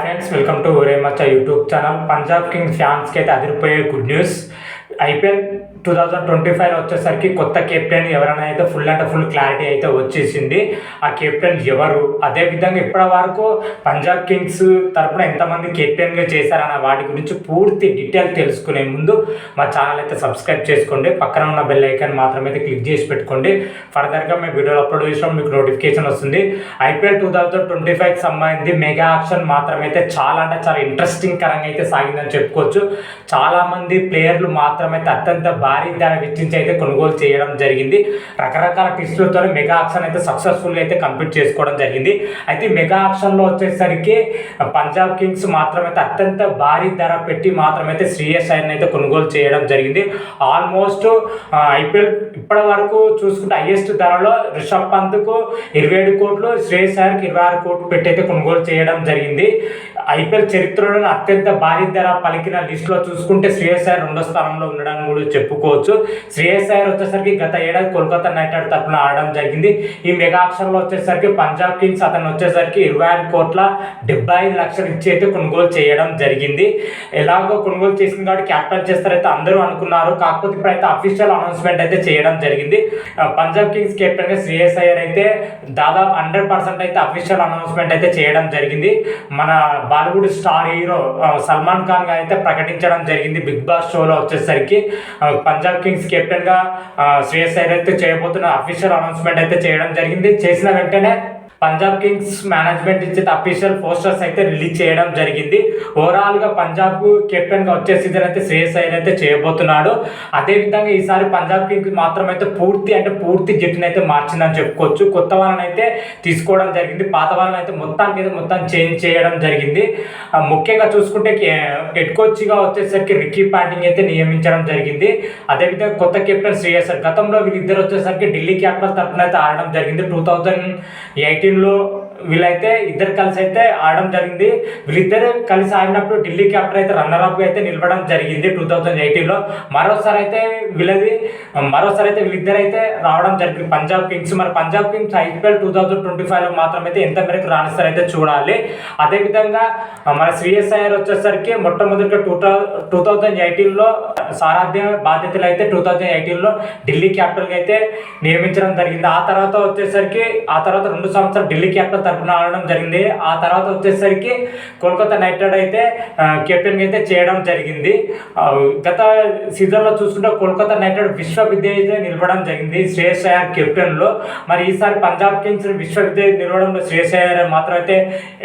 Friends welcome to ఒరే మచ్చ YouTube channel Punjab Kings ఫ్యాన్స్కి అయితే అదిరిపోయే good news IPL two thousand twenty five వచ్చేసరికి కొత్త కెప్టెన్ ఎవరైనా అయితే ఫుల్ అంటే ఫుల్ క్లారిటీ అయితే వచ్చేసింది. ఆ కెప్టెన్ ఎవరు? అదేవిధంగా ఇప్పటి వరకు పంజాబ్ కింగ్స్ తరపున ఎంతమంది కెప్టెన్గా చేశారన్న వాటి గురించి పూర్తి డీటెయిల్ తెలుసుకునే ముందు మా ఛానల్ అయితే సబ్స్క్రైబ్ చేసుకోండి. పక్కన ఉన్న బెల్ ఐకాన్ మాత్రమే అయితే క్లిక్ చేసి పెట్టుకోండి. ఫర్దర్గా మేము వీడియోలు అప్లోడ్ చేసినప్పుడు మీకు నోటిఫికేషన్ వస్తుంది. ఐపీఎల్ టూ థౌజండ్ ట్వంటీ ఫైవ్కి సంబంధించి మెగా ఆప్షన్ మాత్రమైతే చాలా అంటే చాలా ఇంట్రెస్టింగ్ కరంగా అయితే సాగిందని చెప్పుకోవచ్చు. చాలామంది ప్లేయర్లు మాత్రం అయితే అత్యంత భారీ ధర వెచ్చించి అయితే కొనుగోలు చేయడం జరిగింది. రకరకాల టెస్టులతో మెగా ఆప్షన్ అయితే సక్సెస్ఫుల్గా అయితే కంప్లీట్ చేసుకోవడం జరిగింది. అయితే మెగా ఆప్షన్లో వచ్చేసరికి పంజాబ్ కింగ్స్ మాత్రమైతే అత్యంత భారీ ధర పెట్టి మాత్రమైతే శ్రీయస్ అయ్యన్ అయితే కొనుగోలు చేయడం జరిగింది. ఆల్మోస్ట్ ఐపీఎల్ ఇప్పటి వరకు చూసుకుంటే హైయెస్ట్ ధరలో రిషబ్ పంత్కు ఇరవై ఏడు కోట్లు శ్రేయస్ అయ్యర్కి ఇరవై ఆరు కోట్లు పెట్టి అయితే కొనుగోలు చేయడం జరిగింది. ఐపీఎల్ చరిత్రలో అత్యంత భారీ ధర పలికిన లిస్టులో చూసుకుంటే శ్రేయస్ అయ్యర్ రెండో స్థానంలో ఉన్నారు. ఉండడం కూడా చెప్పుకోవచ్చు. శ్రేయస్ అయ్యర్ వచ్చేసరికి గత ఏడాది కోల్కతా నైట్ రైడర్ తరఫున ఆడడం జరిగింది. ఈ మెగాక్షన్లో వచ్చేసరికి పంజాబ్ కింగ్స్ అతను వచ్చేసరికి ఇరవై ఐదు కోట్ల డెబ్బై ఐదు లక్షలు ఇచ్చి అయితే కొనుగోలు చేయడం జరిగింది. ఎలాగో కొనుగోలు చేసింది కాబట్టి క్యాప్టెన్ చేస్తారైతే అందరూ అనుకున్నారు. కాకపోతే ఇప్పుడు అయితే అఫీషియల్ అనౌన్స్మెంట్ అయితే చేయడం జరిగింది. పంజాబ్ కింగ్స్ కెప్టెన్గా శ్రేయస్ అయ్యర్ అయితే దాదాపు హండ్రెడ్ పర్సెంట్ అయితే అఫీషియల్ అనౌన్స్మెంట్ అయితే చేయడం జరిగింది. మన బాలీవుడ్ స్టార్ హీరో సల్మాన్ ఖాన్గా అయితే ప్రకటించడం జరిగింది బిగ్ బాస్ షోలో వచ్చేసరికి. పంజాబ్ కింగ్స్ కెప్టెన్గా శ్రేయస్ అయ్యర్ అయితే చేయబోతున్న అఫీషియల్ అనౌన్స్మెంట్ అయితే చేయడం జరిగింది. చేసిన వెంటనే పంజాబ్ కింగ్స్ మేనేజ్మెంట్ ఇచ్చే అఫీషియల్ పోస్టర్స్ అయితే రిలీజ్ చేయడం జరిగింది. ఓవరాల్గా పంజాబ్ కెప్టెన్గా వచ్చే సీజన్ అయితే శ్రేయస్ అయ్యర్ అయితే చేయబోతున్నాడు. అదేవిధంగా ఈసారి పంజాబ్ కింగ్స్ మాత్రం అయితే పూర్తి అంటే పూర్తి జట్టును అయితే మార్చిందని చెప్పుకోవచ్చు. కొత్త వాళ్ళని అయితే తీసుకోవడం జరిగింది. పాత వాళ్ళని అయితే మొత్తానికి అయితే మొత్తం చేంజ్ చేయడం జరిగింది. ముఖ్యంగా చూసుకుంటే హెడ్ కోచ్గా వచ్చేసరికి రిక్కీ పాంటింగ్ అయితే నియమించడం జరిగింది. అదేవిధంగా కొత్త కెప్టెన్ శ్రేయస్ గతంలో వీళ్ళిద్దరు వచ్చేసరికి ఢిల్లీ క్యాపిటల్ తరఫున అయితే ఆడడం జరిగింది. టూ థౌజండ్ టీంలో వీళ్ళైతే ఇద్దరు కలిసి అయితే ఆడడం జరిగింది. వీళ్ళిద్దరు కలిసి ఆడినప్పుడు ఢిల్లీ క్యాప్టెన్ అయితే రన్నర్ అప్ అయితే నిలవడం జరిగింది టూ థౌజండ్ ఎయిటీన్లో మరోసారి అయితే వీళ్ళది మరోసారి అయితే వీళ్ళిద్దరు అయితే రావడం జరిగింది. పంజాబ్ కింగ్స్ మరి Punjab kings IPL two thousand twenty ఫైవ్లో మాత్రం అయితే ఎంత మేరకు అయితే చూడాలి. అదేవిధంగా మన శ్రీఎస్ఐఆర్ వచ్చేసరికి మొట్టమొదటిగా టూ థౌ టూ థౌజండ్ ఎయిటీన్లో సారాధ్య బాధ్యతలు అయితే టూ థౌజండ్ ఎయిటీన్లో ఢిల్లీ క్యాపిటల్కి అయితే నియమించడం జరిగింది. ఆ తర్వాత వచ్చేసరికి ఆ తర్వాత రెండు సంవత్సరాలు ఢిల్లీ క్యాపిటల్ తరఫున ఆడడం జరిగింది. ఆ తర్వాత వచ్చేసరికి కోల్కతా నైట్ రైడర్ అయితే కెప్టెన్ అయితే చేయడం జరిగింది. గత సీజన్లో చూసుకుంటే కోల్కతా నైట్ రైడర్ విశ్వవిద్య అయితే నిలవడం జరిగింది. శ్రేయస్ అయ్యర్ కెప్టెన్లో. మరి ఈసారి పంజాబ్ కింగ్స్ విశ్వవిద్య నిలవడంలో శ్రేయస్ అయ్యర్ మాత్రం అయితే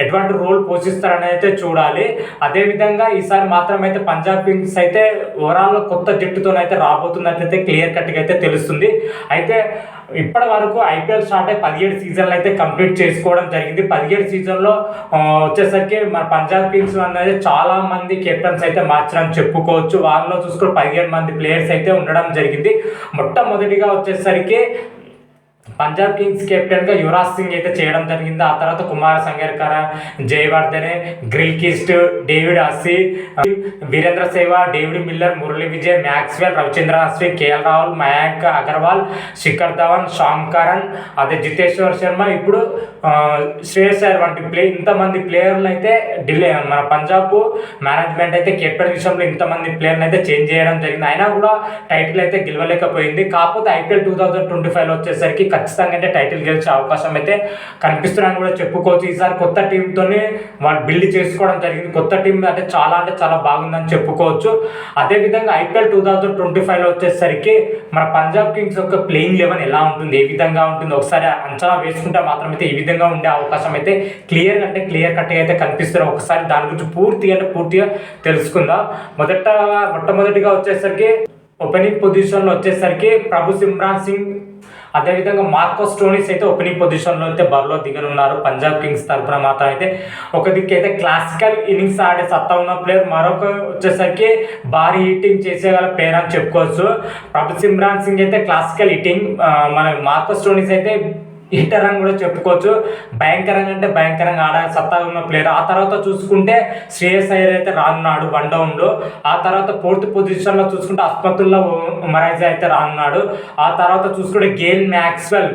ఎటువంటి రోల్ పోషిస్తారని అయితే చూడాలి. అదేవిధంగా ఈసారి మాత్రం అయితే పంజాబ్ కింగ్స్ అయితే ఓవరాల్ కొత్త జట్టుతోనైతే రాబోతున్నట్టు అయితే క్లియర్ కట్గా అయితే తెలుస్తుంది. అయితే ఇప్పటి వరకు ఐపీఎల్ స్టార్ట్ అయ్యి పదిహేడు సీజన్లు అయితే కంప్లీట్ చేసుకోవడం జరిగింది. పదిహేడు సీజన్లో వచ్చేసరికి మన పంజాబ్ కింగ్స్ అనేది చాలా మంది కెప్టెన్స్ అయితే మార్చడం చెప్పుకోవచ్చు. వాళ్ళలో చూసుకుని పదిహేడు మంది ప్లేయర్స్ అయితే ఉండడం జరిగింది. మొట్టమొదటిగా వచ్చేసరికి పంజాబ్ కింగ్స్ కెప్టెన్గా యువరాజ్ సింగ్ అయితే చేయడం జరిగింది. ఆ తర్వాత Kumar Sangakkara Jayawardene Gilchrist David Hussey Virender Sehwag David Miller Murali Vijay Maxwell Ravichandran Ashwin KL Rahul Mayank Agarwal Shikhar Dhawan Sam Curran అదే జితేశ్వర్ శర్మ. ఇప్పుడు శ్రేయస్ అయ్యర్ వంటి ప్లే ఇంతమంది ప్లేయర్లు అయితే ఢిల్లీ మన పంజాబ్ మేనేజ్మెంట్ అయితే కెప్టెన్ విషయంలో ఇంతమంది ప్లేయర్ని అయితే చేంజ్ చేయడం జరిగింది. అయినా కూడా టైటిల్ అయితే గెలవలేకపోయింది. కాకపోతే ఐపీఎల్ టూ థౌజండ్ ట్వంటీ ఫైవ్లో వచ్చేసరికి ఖచ్చితంగా అంటే టైటిల్ గెలిచే అవకాశం అయితే కనిపిస్తున్నాయని కూడా చెప్పుకోవచ్చు. ఈసారి కొత్త టీంతోనే వాళ్ళు బిల్డ్ చేసుకోవడం జరిగింది. కొత్త టీం అంటే చాలా అంటే చాలా బాగుందని చెప్పుకోవచ్చు. అదేవిధంగా ఐపీఎల్ టూ థౌజండ్ ట్వంటీ ఫైవ్లో వచ్చేసరికి మన పంజాబ్ కింగ్స్ యొక్క ప్లేయింగ్ లెవెన్ ఎలా ఉంటుంది? ఏ విధంగా ఉంటుంది? ఒకసారి అంచనా వేసుకుంటే మాత్రం అయితే ఈ విధంగా ఉండే అవకాశం అయితే క్లియర్ అంటే క్లియర్ కట్గా అయితే కనిపిస్తారు ఒకసారి దాని గురించి పూర్తిగా అంటే పూర్తిగా తెలుసుకుందాం. మొదట మొట్టమొదటిగా వచ్చేసరికి ఓపెనింగ్ పొజిషన్లో వచ్చేసరికి ప్రభు సిమ్రాన్ సింగ్ అదేవిధంగా మార్కో స్టోనీస్ అయితే ఓపెనింగ్ పొజిషన్లో అయితే బరిలో దిగనున్నారు. పంజాబ్ కింగ్స్ తరఫున మాత్రం అయితే ఒక దిక్కు అయితే క్లాసికల్ ఇన్నింగ్స్ ఆడే సత్తా ఉన్న ప్లేయర్ మరొక వచ్చేసరికి భారీ హిట్టింగ్ చేసేగల ప్లేయర్ అని చెప్పుకోవచ్చు. ప్రభు సిమ్రాన్ సింగ్ అయితే క్లాసికల్ హిట్టింగ్ మన మార్కో స్టోనీస్ అయితే హీటర్ అని కూడా చెప్పుకోవచ్చు. భయంకరంగా అంటే భయంకరంగా ఆడాలి సత్తా ఉన్న ప్లేయర్ ఆ తర్వాత చూసుకుంటే శ్రేయస్ అయ్యర్ అయితే రానున్నాడు వన్ డౌన్లో ఆ తర్వాత ఫోర్త్ పొజిషన్లో చూసుకుంటే అస్మతుల్లా మరైజ్ అయితే రానున్నాడు. ఆ తర్వాత చూసుకుంటే గేల్ మ్యాక్స్వెల్.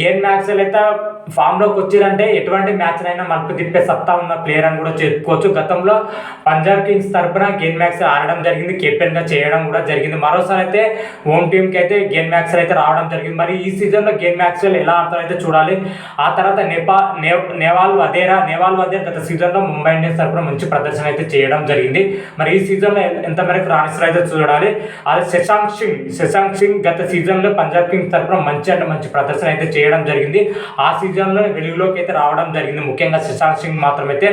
గేల్ మ్యాక్స్వెల్ అయితే ఫామ్లోకి వచ్చిరంటే ఎటువంటి మ్యాచ్ అయినా మలుపు తిప్పే సత్తా ఉన్న ప్లేయర్ అని కూడా చెప్పుకోవచ్చు. గతంలో పంజాబ్ కింగ్స్ తరఫున గేమ్ మ్యాక్స్ ఆడడం జరిగింది. కెప్టెన్గా చేయడం కూడా జరిగింది. మరోసారి అయితే హోమ్ టీంకి అయితే గేమ్ మ్యాక్స్ అయితే రావడం జరిగింది. మరి ఈ సీజన్లో గేమ్ మ్యాక్స్ ఎలా ఆడతారో అయితే చూడాలి. ఆ తర్వాత నేపా నే నేవాల్ వదేరా నేవాల్ వదేరా గత సీజన్లో ముంబై ఇండియన్స్ తరపున మంచి ప్రదర్శన అయితే చేయడం జరిగింది. మరి ఈ సీజన్లో ఎంతమేరకు రాణిస్తారు అయితే చూడాలి. అదే శశాంక్ సింగ్ శశాంక్ సింగ్ గత సీజన్లో పంజాబ్ కింగ్స్ తరపున మంచి అంటే మంచి ప్రదర్శన అయితే చేయడం జరిగింది. ఆ సీజన్లో వెలుగులోకి అయితే రావడం జరిగింది. ముఖ్యంగా శశాంక్ సింగ్ మాత్రమైతే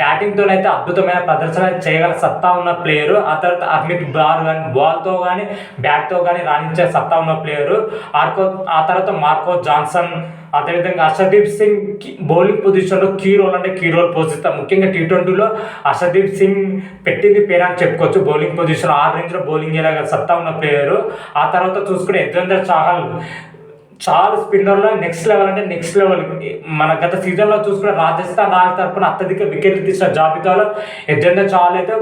బ్యాటింగ్తోనైతే అద్భుతమైన ప్రదర్శన చేయగల సత్తా ఉన్న ప్లేయరు. ఆ తర్వాత అర్మిత్ బాల్ కానీ బాల్తో కానీ బ్యాట్తో కానీ రాణించే సత్తా ఉన్న ప్లేయరు. ఆర్కో ఆ తర్వాత మార్కో జాన్సన్ అదేవిధంగా హర్షదీప్ సింగ్ కి- బౌలింగ్ పొజిషన్లో కీ రోల్ అంటే కీ రోల్ పోషిస్తాం. ముఖ్యంగా టీ ట్వంటీలో హర్షదీప్ సింగ్ పెట్టింది పేరు అని చెప్పుకోవచ్చు. బౌలింగ్ పొజిషన్ ఆ రేంజ్లో బౌలింగ్ చేయగల సత్తా ఉన్న ప్లేయరు ఆ తర్వాత చూసుకుంటే యజ్వేంద్ర చాహల్ చాలా స్పిన్నర్లో నెక్స్ట్ లెవెల్ అంటే నెక్స్ట్ లెవెల్. మన గత సీజన్లో చూసుకున్న రాజస్థాన్ రాయల్ తరపున అత్యధిక వికెట్లు తీసిన జాబితాలో యజ్వేంద్ర చాహల్ అయితే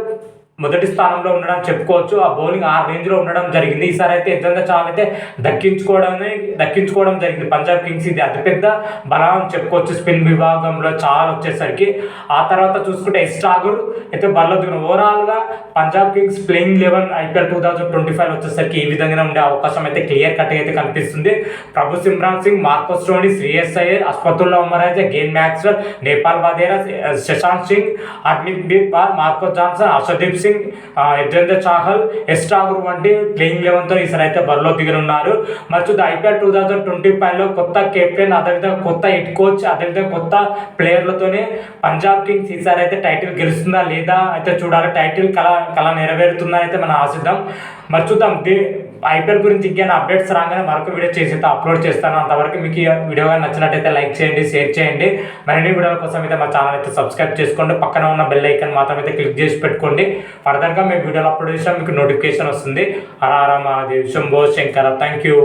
మొదటి స్థానంలో ఉండడం చెప్పుకోవచ్చు. ఆ బౌలింగ్ ఆ రేంజ్లో ఉండడం జరిగింది. ఈసారి అయితే యజ్వేంద్ర చాలా అయితే దక్కించుకోవడమే దక్కించుకోవడం జరిగింది. పంజాబ్ కింగ్స్ ఇది అతిపెద్ద బలం చెప్పుకోవచ్చు. స్పిన్ విభాగంలో చాలా వచ్చేసరికి. ఆ తర్వాత చూసుకుంటే ఎస్ ఠాగూర్ అయితే బరిలో దిగిన. ఓవరాల్గా Punjab kings playing eleven IPL two thousand twenty five వచ్చేసరికి ఈ విధంగా ఉండే అవకాశం అయితే క్లియర్ కట్ అయితే కనిపిస్తుంది. Prabhsimran Singh Marcus Stoinis Shreyas Iyer Azmatullah Omarzai Glenn Maxwell Nehal Wadhera Shashank Singh అర్మిత్ బీర్ Paul Marco Jansen Harshdeep Singh Singh Yuzvendra Chahal S Thakur వంటి ప్లేయింగ్ లెవెన్తో ఈసారి అయితే బరిలో దిగనున్నారు. మరి చూద్దాం ఐపీఎల్ టూ థౌజండ్ ట్వంటీ ఫైవ్లో కొత్త కెప్టెన్ అదేవిధంగా కొత్త హెడ్ కోచ్ అదేవిధంగా కొత్త ప్లేయర్లతోనే పంజాబ్ కింగ్స్ ఈసారి అయితే టైటిల్ గెలుస్తుందా లేదా అయితే చూడాలి. టైటిల్ కళ కళ నెరవేరుతుందా అయితే మనం ఆశిద్దాం. మరి చూద్దాం ఐపీఎల్ గురించి ఇంకేమైనా అప్డేట్స్ రాగానే మరొక వీడియో చేసి అయితే అప్లోడ్ చేస్తాను. అంతవరకు మీకు వీడియో కానీ నచ్చినట్టయితే లైక్ చేయండి షేర్ చేయండి. మరిన్ని వీడియోల కోసం అయితే మా ఛానల్ అయితే సబ్స్క్రైబ్ చేసుకోండి. పక్కన ఉన్న బెల్ ఐకన్ మాత్రం అయితే క్లిక్ చేసి పెట్టుకోండి. ఫర్దర్గా మేము వీడియోలు అప్లోడ్ చేసినా మీకు నోటిఫికేషన్ వస్తుంది. హరారా మహాదేవ్ శంభో శంకర థ్యాంక్ యూ